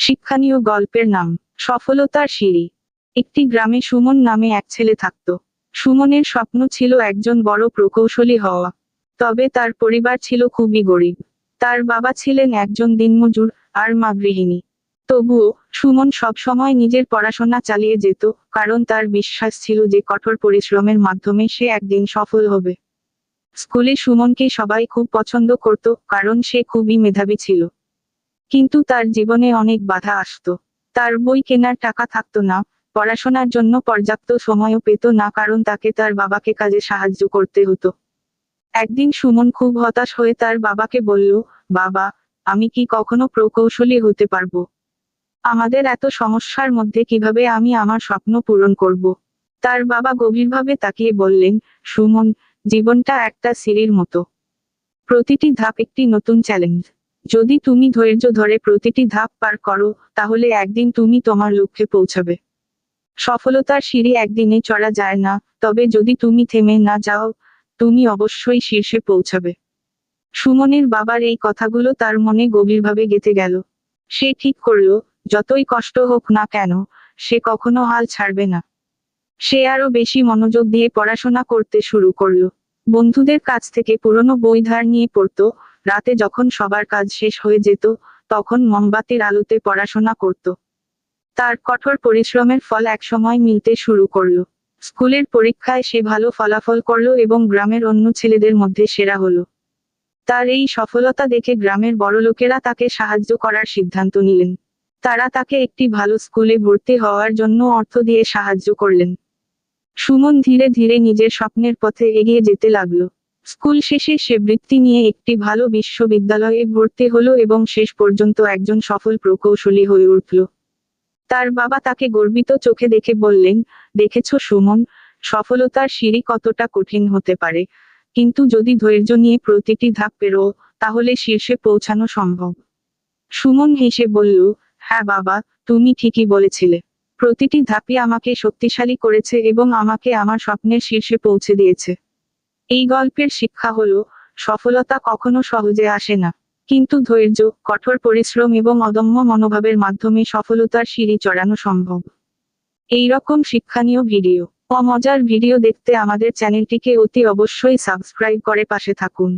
শিক্ষণীয় গল্পের নাম, সফলতার সিঁড়ি। একটি গ্রামে সুমন নামে এক ছেলে থাকত। সুমনের স্বপ্ন ছিল একজন বড় প্রকৌশলী হওয়া। তবে তার পরিবার ছিল খুবই গরিব। তার বাবা ছিলেন একজন দিনমজুর আর মা গৃহিণী। তবুও, সুমন সবসময় নিজের পড়াশোনা চালিয়ে যেত, কারণ তার বিশ্বাস ছিল যে কঠোর পরিশ্রমের মাধ্যমে সে একদিন সফল হবে। স্কুলে সুমনকে সবাই খুব পছন্দ করত, কারণ সে খুবই মেধাবী ছিল। কিন্তু তার জীবনে অনেক বাধা আসতো। তার বই কেনার টাকা থাকতো না, পড়াশোনার জন্য পর্যাপ্ত সময়ও পেত না কারণ তাকে তার বাবাকে কাজে সাহায্য করতে হতো। একদিন সুমন খুব হতাশ হয়ে তার বাবাকে বলল, বাবা, আমি কি কখনো প্রকৌশলী হতে পারব? আমাদের এত সমস্যার মধ্যে কীভাবে আমি আমার স্বপ্ন পূরণ করব? তার বাবা গভীরভাবে তাকিয়ে বললেন, সুমন, জীবনটা একটা সিঁড়ির মতো। প্রতিটি ধাপ একটি নতুন চ্যালেঞ্জ যদি তুমি ধৈর্য ধরে প্রতিটি ধাপ পার করো, তাহলে একদিন তুমি তোমার লক্ষ্যে পৌঁছাবে। সফলতার সিঁড়ি একদিনে চড়া যায় না, তবে যদি তুমি থেমে না যাও, তুমি অবশ্যই শীর্ষে পৌঁছাবে। সুমনের বাবার এই কথাগুলো তার মনে গভীরভাবে গেঁথে গেল। সে ঠিক করল, যতই কষ্ট হোক না কেন, সে কখনো হাল ছাড়বে না। সে আরও বেশি মনোযোগ দিয়ে পড়াশোনা করতে শুরু করল। বন্ধুদের কাছ থেকে পুরনো বই ধার নিয়ে পড়তো রাতে যখন সবার কাজ শেষ হয়ে যেত, তখন মোমবাতির আলোতে পড়াশোনা করত। তার কঠোর পরিশ্রমের ফল একসময় মিলতে শুরু করল। স্কুলের পরীক্ষায় সে ভালো ফলাফল করল এবং গ্রামের অন্য ছেলেদের মধ্যে সেরা হলো। তার এই সফলতা দেখে গ্রামের বড়লোকেরা তাকে সাহায্য করার সিদ্ধান্ত নিলেন। তারা তাকে একটি ভালো স্কুলে ভর্তি হওয়ার জন্য অর্থ দিয়ে সাহায্য করলেন। সুমন ধীরে ধীরে নিজের স্বপ্নের পথে এগিয়ে যেতে লাগল। স্কুল শেষে সে বৃত্তি নিয়ে একটি ভালো বিশ্ববিদ্যালয়ে ভর্তি হলো এবং শেষ পর্যন্ত একজন সফল প্রকৌশলী হয়ে উঠল। তার বাবা তাকে গর্বিত চোখে দেখে বললেন, দেখেছ সুমন, সফলতার সিঁড়ি কতটা কঠিন হতে পারে। কিন্তু যদি ধৈর্য নিয়ে প্রতিটি ধাপ পেরো, তাহলে শীর্ষে পৌঁছানো সম্ভব। সুমন হেসে বলল হ্যাঁ বাবা, তুমি ঠিকই বলেছিলে। প্রতিটি ধাপই আমাকে শক্তিশালী করেছে এবং আমাকে আমার স্বপ্নের শীর্ষে পৌঁছে দিয়েছে। এই গল্পের শিক্ষা হল, সফলতা কখনো সহজে আসে না। কিন্তু ধৈর্য, কঠোর পরিশ্রম এবং অদম্য মনোভাবের মাধ্যমে সফলতার সিঁড়ি চড়ানো সম্ভব। এই রকম শিক্ষণীয় ভিডিও অমজার ভিডিও দেখতে আমাদের চ্যানেলটিকে অতি অবশ্যই সাবস্ক্রাইব করে পাশে থাকুন।